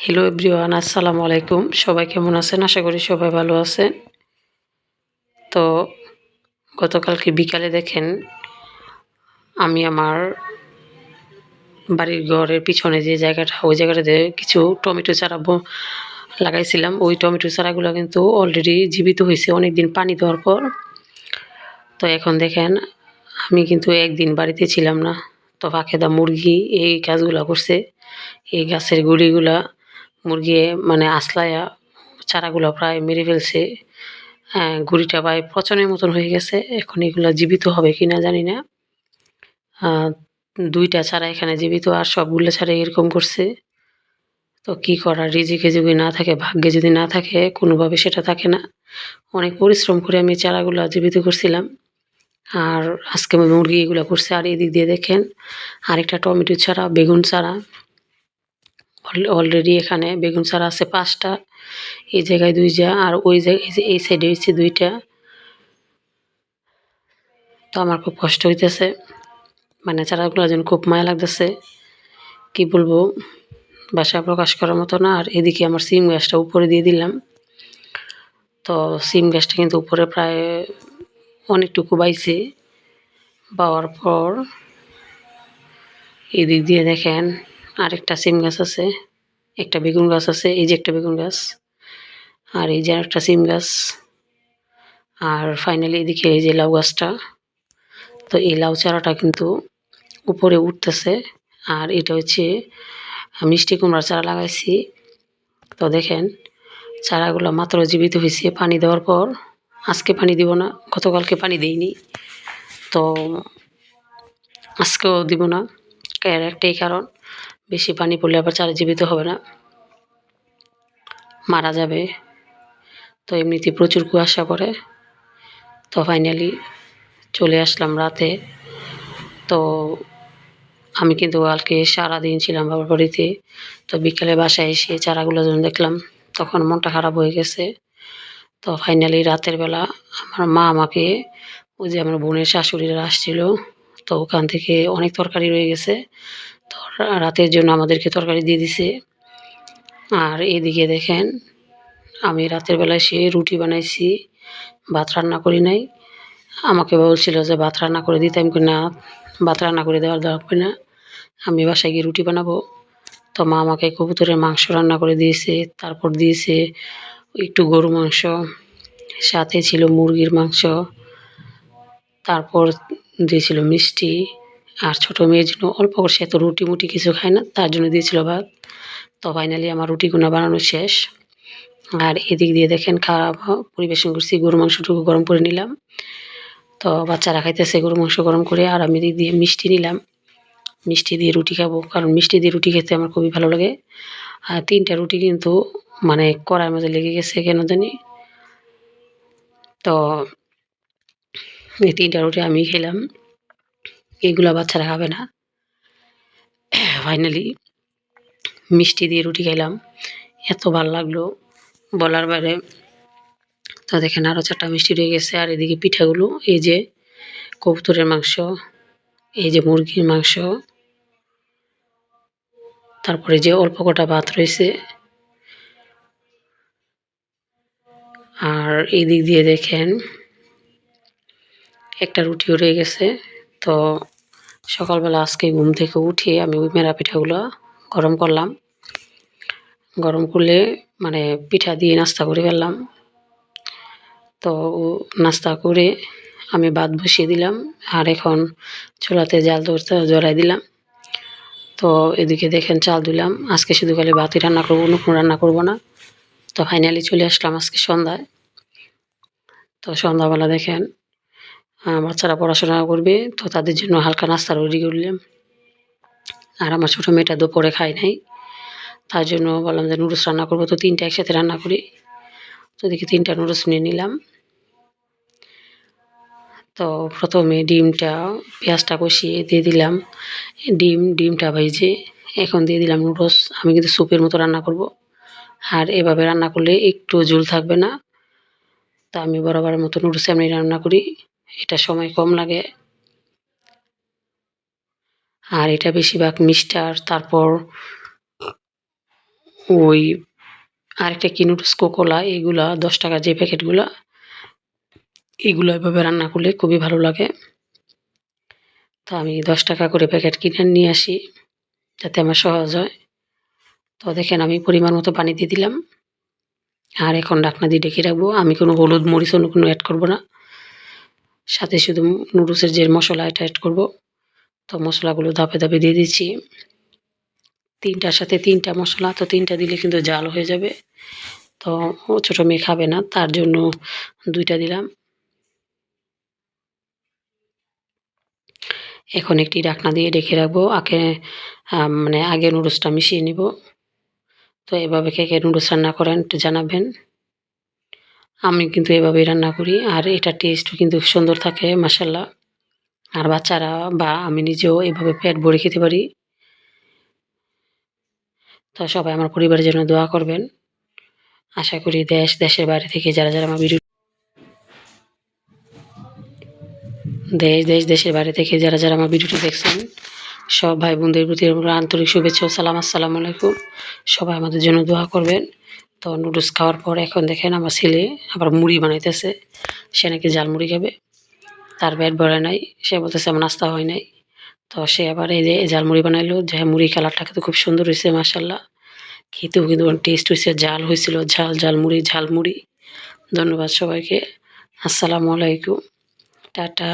Hello everyone আসসালামু আলাইকুম। সবাই কেমন আছেন? আশা করি সবাই ভালো আছেন। তো গতকালকে বিকালে দেখেন, আমি আমার বাড়ির ঘরের পিছনে যে জায়গাটা, ওই জায়গাটাতে কিছু টমেটো চারা লাগাইছিলাম। ওই টমেটো চারাগুলো কিন্তু অলরেডি জীবিত হয়েছে অনেক দিন পানি দেওয়ার পর। তো এখন দেখেন, আমি কিন্তু একদিন বাড়িতে ছিলাম না। তো ফাঁকেদা মুরগি এই কাজগুলো করছে। এই গাছের গুড়িগুলা মুরগি মানে আসলায়া চারাগুলো প্রায় মেরে ফেলছে। হ্যাঁ গুড়িটা প্রায় পচনের মতন হয়ে গেছে। এখন এগুলো জীবিত হবে কি না জানি না। দুইটা ছাড়া এখানে জীবিত আর সবগুলো ছাড়া এরকম করছে। তো কি করার? রিজিকে যদি না থাকে, ভাগ্যে যদি না থাকে, কোনোভাবে সেটা থাকে না। অনেক পরিশ্রম করে আমি চারাগুলো জীবিত করছিলাম। আর আজকে মুরগি এগুলো করছে। আর এদিক দিয়ে দেখেন, আরেকটা টমেটো চারা বেগুন চারা অলরেডি এখানে বেগুন চারা আছে পাঁচটা। এই জায়গায় দুইটা আর ওই জায়গায় এই সাইডে হচ্ছে দুইটা। তো আমার খুব কষ্ট হইতেছে। মানে চারাগুলো যেন খুব মায়া লাগতেছে। কি বলব? বাসায় প্রকাশ করার মতো না। আর এদিকে আমার সিম গ্যাসটা উপরে দিয়ে দিলাম। তো সিম গ্যাসটা কিন্তু উপরে প্রায় অনেকটুকু বাইছে। পাওয়ার পর এদিক দিয়ে দেখেন আরেকটা সিম গাছ আছে, একটা বেগুন গাছ আছে, এই যে একটা বেগুন গাছ, আর এই যে একটা সিম গাছ, আর ফাইনালি এদিকে এই যে লাউ গাছটা, তো এই লাউ চারাটা কিন্তু উপরে উঠতেছে, আর এটা হচ্ছে মিষ্টি কুমড়ার চারা লাগাইছি, তো দেখেন, চারাগুলো মাত্র জীবিত হয়েছে, পানি দেওয়ার পর, আজকে পানি দিব না, গতকালকে পানি দিইনি, তো আজকেও দিব না, এর একটাই কারণ বেশি পানি পড়লে আবার চারা জীবিত হবে না। মারা যাবে। তো এমনিতে প্রচুর কুয়াশা পড়ে। তো ফাইনালি চলে আসলাম রাতে। তো আমি কিন্তু কালকে সারাদিন ছিলাম বাবার বাড়িতে। তো বিকেলে বাসায় এসে চারাগুলো যখন দেখলাম, তখন মনটা খারাপ হয়ে গেছে। তো ফাইনালি রাতের বেলা আমার মা আমাকে, ওই যে আমার বোনের শাশুড়িরা আসছিল, তো ওখান থেকে অনেক তরকারি রয়ে গেছে। রাতের জন্য আমাদেরকে তরকারি দিয়ে দিছে। আর এদিকে দেখেন, আমি রাতের বেলায় সে রুটি বানাইছি, ভাত রান্না করি নাই। আমাকে বলছিল যে, ভাত রান্না করে দিতে। আমি না, ভাত রান্না করে দেওয়ার দরকার না। আমি বাসায় গিয়ে রুটি বানাবো। তো মা আমাকে কবুতরের মাংস রান্না করে দিয়েছে, তারপর দিয়েছে একটু গরু মাংস, সাথে ছিল মুরগির মাংস, তারপর দিয়েছিল মিষ্টি। আর ছোটো মেয়ের জন্য অল্প করে সে তো রুটি মুটি কিছু খায় না, তার জন্য দিয়েছিল ভাত। তো ফাইনালি আমার রুটিগুলো বানানো শেষ। আর এদিক দিয়ে দেখেন খাওয়া পরিবেশন করছি, গরু মাংসটুকু গরম করে নিলাম। তো বাচ্চারা খাইতেছে গরু মাংস গরম করে, আর আমি এদিক দিয়ে মিষ্টি নিলাম। মিষ্টি দিয়ে রুটি খাব, কারণ মিষ্টি দিয়ে রুটি খেতে আমার খুবই ভালো লাগে। আর তিনটা রুটি কিন্তু মানে কড়ার মধ্যে লেগে গেছে কেন জানি। তো এই তিনটা রুটি আমি খেলাম। এইগুলো বাচ্চারা খাবে না। ফাইনালি মিষ্টি দিয়ে রুটি খেলাম এত ভালো লাগল। বলার বাইরে তো দেখেন আরও চারটা মিষ্টি রয়ে গেছে। আর এদিকে পিঠাগুলো, এই যে কবুতরের মাংস, এই যে মুরগির মাংস, তারপরে যে অল্প কটা ভাত রয়েছে। আর এই দিক দিয়ে দেখেন একটা রুটিও রয়ে গেছে। তো সকালবেলা আজকে ঘুম থেকে উঠে আমি ওই মেরা পিঠাগুলো গরম করলাম। গরম করলে মানে পিঠা দিয়ে নাস্তা করে ফেললাম। তো নাস্তা করে আমি ভাত বসিয়ে দিলাম আর এখন চুলাতে জাল ধরতে জড়াই দিলাম। তো এদিকে দেখেন চাল দিলাম। আজকে শুধু খালি ভাতই রান্না করব, অন্য কোনো রান্না করব না। তো ফাইনালি চলে আসলাম আজকে সন্ধ্যায়। তো সন্ধ্যাবেলা দেখেন বাচ্চারা পড়াশোনা করবে, তো তাদের জন্য হালকা নাস্তা রেডি করলাম আর আমার ছোটো মেয়েটা দুপুরে খায় নাই, তার জন্য বললাম যে নুডলস রান্না করব, তো তিনটা একসাথে রান্না করি। তো দেখি তিনটা নুডলস নিয়ে নিলাম। তো প্রথমে ডিমটা, পেঁয়াজটা কষিয়ে দিয়ে দিলাম। ডিম, ডিমটা ভেজে এখন দিয়ে দিলাম নুডলস। আমি কিন্তু স্যুপের মতো রান্না করব। আর এভাবে রান্না করলে একটু ঝোল থাকবে না। তা আমি বরাবরের মতো নুডলস আমি রান্না করি। এটা সময় কম লাগে। আর এটা বেশিরভাগ মিস্টার, তারপর ওই আরেকটা কি নুডলস কোকোলা এগুলা, দশ টাকার যে প্যাকেটগুলা, এগুলো এভাবে রান্না করলে খুবই ভালো লাগে। তো আমি দশ টাকা করে প্যাকেট কিনে নিয়ে আসি, যাতে আমার সহজ হয়। তো দেখেন, আমি পরিমাণ মতো পানি দিয়ে দিলাম। আর এখন ডাকনা দিয়ে ডেকে রাখব। আমি কোনো হলুদ মরিচ, অন্য কোনো অ্যাড করব না। সাথে শুধু নুডলসের যে মশলা এটা অ্যাড করব। তো মশলাগুলো ধাপে ধাপে দিয়ে দিচ্ছি। তিনটার সাথে তিনটা মশলা, তো তিনটা দিলে কিন্তু জাল হয়ে যাবে। তো ও ছোটো মেয়ে খাবে না, তার জন্য দুইটা দিলাম। এখন একটি ডাকনা দিয়ে ডেকে রাখব। আগে মানে আগে নুডলসটা মিশিয়ে নিব। তো এভাবে কে কে নুডলস রান্না করেন একটু জানাবেন। আমি কিন্তু এভাবেই রান্না করি, আর এটা টেস্টও কিন্তু সুন্দর থাকে মাসাল্লাহ আর বাচ্চারা বা আমি নিজেও এভাবে পেট ভরে খেতে পারি। তো সবাই আমার পরিবারের জন্য দোয়া করবেন। আশা করি দেশ, দেশের বাইরে থেকে যারা যারা আমার ভিডিও দেশ দেশ, দেশের বাইরে থেকে যারা যারা আমার ভিডিওটি দেখছেন, সব ভাই বোনদের প্রতি আন্তরিক শুভেচ্ছা ও সালাম, আসসালামু আলাইকুম। সবাই আমাদের জন্য দোয়া করবেন। তো নুডলস খাওয়ার পর এখন দেখেন আমার ছেলে আবার মুড়ি বানাইতেছে। সে নাকি জাল মুড়ি খাবে। তার ব্যাট ভরে নাই। সে বলতেছে আমার নাস্তা হয় নাই। তো সে আবার এই যে জাল মুড়ি বানাইলো। যে মুড়ি কালারটা কিন্তু খুব সুন্দর হয়েছে মাসাল্লাহ খেতেও কিন্তু টেস্ট হয়েছে, জাল হয়েছিল, ঝাল ঝাল মুড়ি ঝাল মুড়ি। ধন্যবাদ সবাইকে। আসসালামু আলাইকুম। টাটা।